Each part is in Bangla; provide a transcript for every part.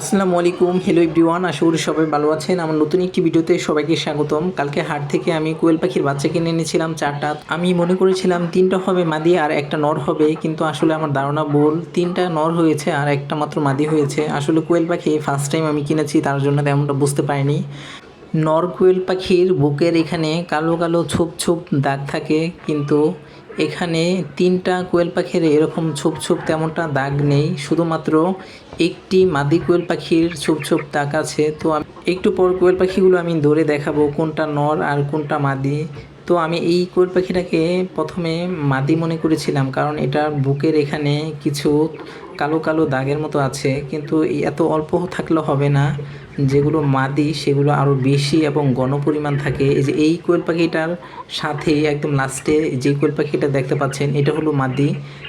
আসসালামু আলাইকুম হ্যালো এভরিওয়ান আশা করি সবাই ভালো আছেন। আমার নতুন একটি ভিডিওতে সবাইকে স্বাগতম। কালকে হাট থেকে আমি কোয়েল পাখির বাচ্চা কিনে এনেছিলাম চারটা। আমি মনে করেছিলাম তিনটা হবে মাদি আর একটা নর হবে, কিন্তু আসলে আমার ধারণা ভুল। তিনটা নর হয়েছে আর একটা মাত্র মাদি হয়েছে। আসলে কোয়েল পাখি ফার্স্ট টাইম আমি কিনেছি, তার জন্য তেমনটা বুঝতে পারিনি। নর কোয়েল পাখির বুকের এখানে কালো কালো ছোপ ছোপ দাগ থাকে, কিন্তু এখানে তিনটা কোয়েল পাখির এরকম ছোপ ছোপ তেমনটা দাগ নেই, শুধুমাত্র একটি মাদি কোয়েল পাখির ছোপ ছোপ দাগ আছে। তো আমি একটু পর কোয়েল পাখিগুলো আমি ধরে দেখাবো, কোনটা নর আর কোনটা মাদি। তো আমি এই কোয়েল পাখিটাকে প্রথমে মাদি মনে করেছিলাম, কারণ এটার বুকের এখানে কিছু কালো কালো দাগের মতো আছে, কিন্তু এত অল্প থাকলে হবে না। যেগুলো মাদি, সেগুলো আরও বেশি এবং গণপরিমাণ থাকে। এই যে এই কোয়েল পাখিটার সাথে একদম লাস্টে যে কোয়েল পাখিটা দেখতে পাচ্ছেন, এটা হলো মাদি।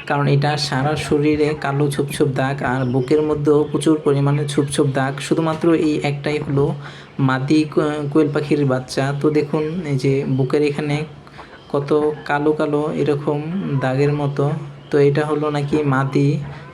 কারণ এটা সারা শরীরে কালো ছোপ দাগ আর বুকের মধ্যেও প্রচুর পরিমাণে ছোপ দাগ। শুধুমাত্র এই একটাই হলো মাদি কোয়েল পাখির বাচ্চা। তো দেখুন, এই যে বুকের এখানে কত কালো কালো এরকম দাগের মতো। তো এটা হলো নাকি মাদি।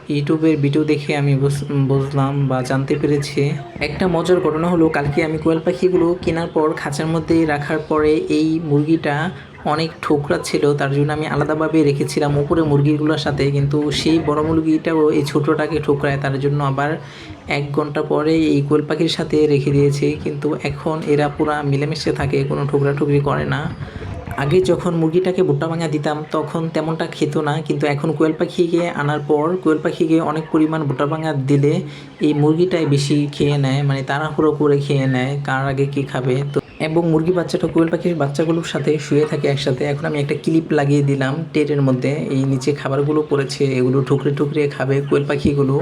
ইউটিউবের ভিডিও দেখে আমি বুঝ- বুঝলাম বা জানতে পেরেছি। একটা মজার ঘটনা হলো, কালকে আমি কোয়েল পাখিগুলো কেনার পর খাঁচার মধ্যে রাখার পরে এই মুরগিটা অনেক ঠোকরা ছিল, তার জন্য আমি আলাদাভাবে রেখেছিলাম উপরে মুরগিগুলোর সাথে। কিন্তু সেই বড় মুরগিটাও এই ছোটোটাকে ঠোকরায়, তার জন্য আবার এক ঘণ্টা পরে এই কোয়েল পাখির সাথে রেখে দিয়েছি। কিন্তু এখন এরা পুরা মিলেমিশে থাকে, কোনো ঠোকরা ঠুকরি করে না। আগে যখন মুরগিটাকে ভুট্টা ভাঙা দিতাম, তখন তেমনটা খেত না, কিন্তু এখন কোয়েল পাখিকে আনার পর কোয়েল পাখিকে অনেক পরিমাণ ভুট্টা ভাঙা দিলে এই মুরগিটাই বেশি খেয়ে নেয় মানে তাড়াহুড়ো করে খেয়ে নেয়, কার আগে কী খাবে। তো এবং মুরগি বাচ্চাটা, কোয়েল পাখির বাচ্চাগুলোর সাথে শুয়ে থাকে একসাথে। এখন আমি একটা ক্লিপ লাগিয়ে দিলাম টেরের মধ্যে। এই নিচে খাবারগুলো পড়েছে, এগুলো ঠুকরে ঠুকরে খাবে কোয়েল পাখিগুলো।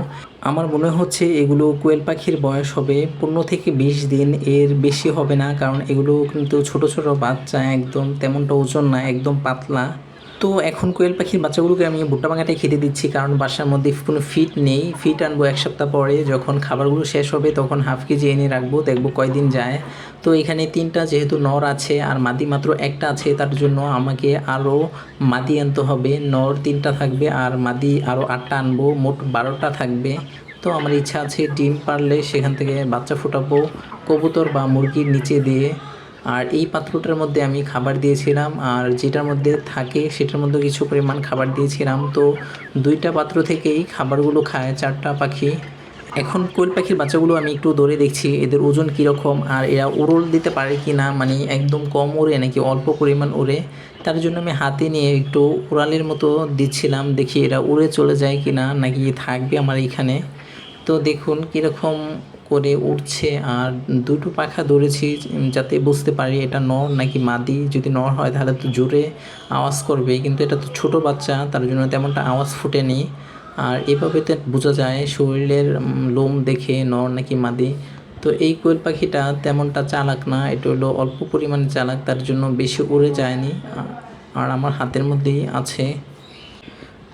আমার মনে হচ্ছে এগুলো কোয়েল পাখির বয়স হবে পনেরো থেকে বিশ দিন, এর বেশি হবে না, কারণ এগুলো কিন্তু ছোট ছোট বাচ্চা, একদম তেমনটা ওজন না, একদম পাতলা। তো এখন কোয়েল পাখির বাচ্চাগুলোকে আমি ভুট্টা ভাঙাটাই খেতে দিচ্ছি, কারণ বাসার মধ্যে কোনো ফিট নেই। ফিট আনব এক সপ্তাহ পরে, যখন খাবারগুলো শেষ হবে তখন হাফ কেজি এনে রাখব, দেখব কয়দিন যায়। তো এখানে তিনটা যেহেতু নর আছে আর মাদি মাত্র একটা আছে, তার জন্য আমাকে আরও মাদি আনতে হবে। নর তিনটা থাকবে আর মাদি আরও আটটা আনব, মোট বারোটা থাকবে। তো আমার ইচ্ছা আছে ডিম পারলে সেখান থেকে বাচ্চা ফোটাবো, কবুতর বা মুরগির নিচে দিয়ে। আর এই পাত্রটার মধ্যে আমি খাবার দিয়েছিলাম, আর যেটার মধ্যে থাকে সেটার মধ্যে কিছু পরিমাণ খাবার দিয়েছিলাম। তো দুইটা পাত্র থেকেই খাবারগুলো খায় চারটা পাখি। এখন কোয়েল পাখির বাচ্চাগুলো আমি একটু ধরে দেখছি, এদের ওজন কীরকম, আর এরা উড়ল দিতে পারে কি না মানে একদম কম ওড়ে নাকি অল্প পরিমাণ ওড়ে তার জন্য আমি হাতে নিয়ে একটু উড়ালের মতো দিচ্ছিলাম, দেখি এরা উড়ে চলে যায় কি না নাকি থাকবে আমার এখানে। তো দেখুন কীরকম করে উঠছে আর দুটো পাখা ধরেছি যাতে বুঝতে পারি এটা নর নাকি মাদি। যদি নর হয় তাহলে তো জোরে আওয়াজ করবে, কিন্তু এটা তো ছোট বাচ্চা, তার জন্য তেমনটা আওয়াজ ফুটেনি। আর এভাবে তো বোঝা যায় শরীরের লোম দেখে নর নাকি মাদি। তো এই কোয়েল পাখিটা তেমনটা চালাক না, এটা হলো অল্প পরিমাণে চালাক, তার জন্য বেশি উড়ে যায়নি। আর আমার হাতের মধ্যেই আছে।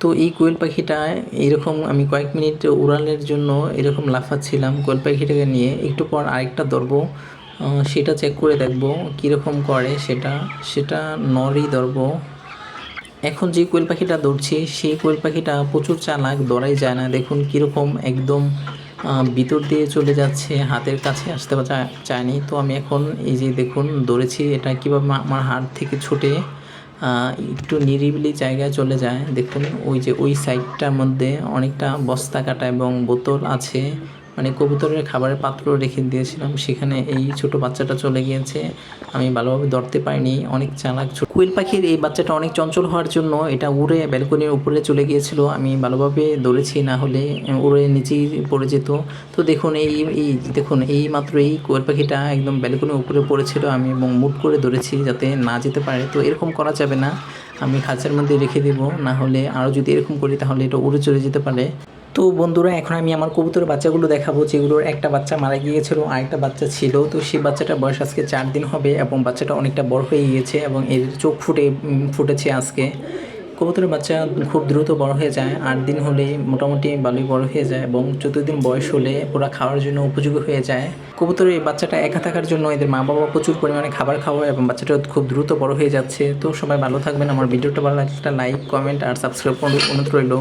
তো এই কোয়েল পাখিটা এরকম আমি কয়েক মিনিট উড়ালের জন্য এরকম লাফাচ্ছিলাম কোয়েল পাখিটাকে নিয়ে। একটু পর আরেকটা ধরবো সেটা চেক করে দেখব কীরকম করে সেটা। সেটা নরই ধরবো এখন যে কোয়েল পাখিটা ধরছি সেই কোয়েল পাখিটা প্রচুর চালাক ধরাই যায় না। দেখুন কীরকম একদম ভিতর দিয়ে চলে যাচ্ছে, হাতের কাছে আসতে চায়নি। তো আমি এখন এই যে দেখুন ধরেছি এটা কীভাবে আমার হাত থেকে ছুটে। একটু নিরিবিলি জায়গায় চলে যায়। দেখুন, ওই যে ওই সাইডটার মধ্যে অনেকটা বস্তা কাটা এবং বোতল আছে। মানে কবুতরের খাবারের পাত্র রেখে দিয়েছিলাম। সেখানে এই ছোট বাচ্চাটা চলে গিয়েছে। আমি ভালোভাবে ধরতে পারিনি। অনেক চালাক কোয়েল পাখির এই বাচ্চাটা অনেক চঞ্চল হওয়ার জন্য এটা উড়ে ব্যালকনির উপরে চলে গিয়েছিল। আমি ভালোভাবে ধরেছি, না হলে উড়ে নিচেই পড়ে যেত। তো দেখুন, এই এই, দেখুন, এই মাত্র এই কোয়েল পাখিটা একদম ব্যালকনির উপরে পড়েছিল। আমি এবং মুট করে ধরেছি যাতে না যেতে পারে। তো এরকম করা যাবে না। আমি খাঁচার মধ্যে রেখে দেব। না হলে আরও যদি এরকম করি, তাহলে এটা উড়ে চলে যেতে পারে। তো বন্ধুরা, এখন আমি আমার কবুতরের বাচ্চাগুলো দেখাবো, যেগুলোর একটা বাচ্চা মারা গিয়েছিল আর একটা বাচ্চা ছিল। তো সেই বাচ্চাটার বয়স আজকে চার দিন হবে এবং বাচ্চাটা অনেকটা বড় হয়ে গিয়েছে এবং এর চোখ ফুটে ফুটেছে আজকে। কবুতরের বাচ্চা খুব দ্রুত বড় হয়ে যায়, আট দিন হলেই মোটামুটি ভালোই বড় হয়ে যায় এবং দিন বয়স হলে ওরা খাওয়ার জন্য উপযোগী হয়ে যায়। কবুতরের এই বাচ্চাটা একা থাকার জন্য এদের মা বাবা প্রচুর পরিমাণে খাবার খাওয়ায় এবং বাচ্চাটা খুব দ্রুত বড় হয়ে যাচ্ছে। তো সবাই ভালো থাকবেন, আমার ভিডিওটা ভালো লাগলে একটা লাইক, কমেন্ট আর সাবস্ক্রাইব অনুরোধ রইল।